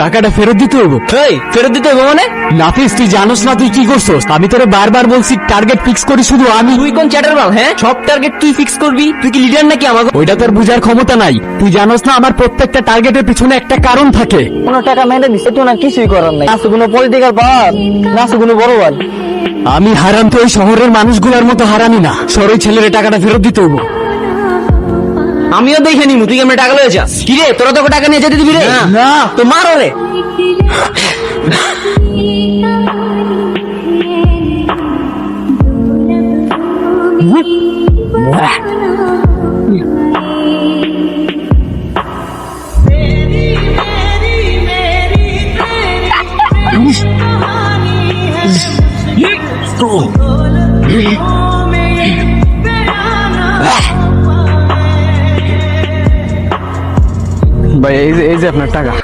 টাকাটা ফেরত দিতে হইব। এই ফেরত দিতে হবে মানে? নাফিস তুই জানোস না তুই কি করছস? আমি তোরে বারবার বলছি টার্গেট ফিক্স করি শুধু আমি। তুই কোন চ্যাটার বাল হ্যাঁ? সব টার্গেট তুই ফিক্স করবি। তুই কি লিডার নাকি আমাকে ওইটা তোর বুঝার ক্ষমতা নাই। তুই জানোস না আমার প্রত্যেকটা টার্গেটের পিছনে একটা কারণ থাকে। কোনো টাকা মেরে দিচ্ছে তো না কিছুই করার নাই। আছে কোনো পলিটিক্যাল পাওয়ার না আছে কোনো বড় ভাই। আমি হারাম তো ওই শহরের মানুষগুলোর মতো হারামি না। সরই ছেলের টাকাটা ফেরত দিতে হইব। আমিও দেখে নিমু তুই কেমন টাকা লয়ে যাস কি রে তোরা তোকে টাকা নিয়ে যেতে দিবি রে? না। তো মারো রে। ভাই এই যে এই যে আপনার টাকা।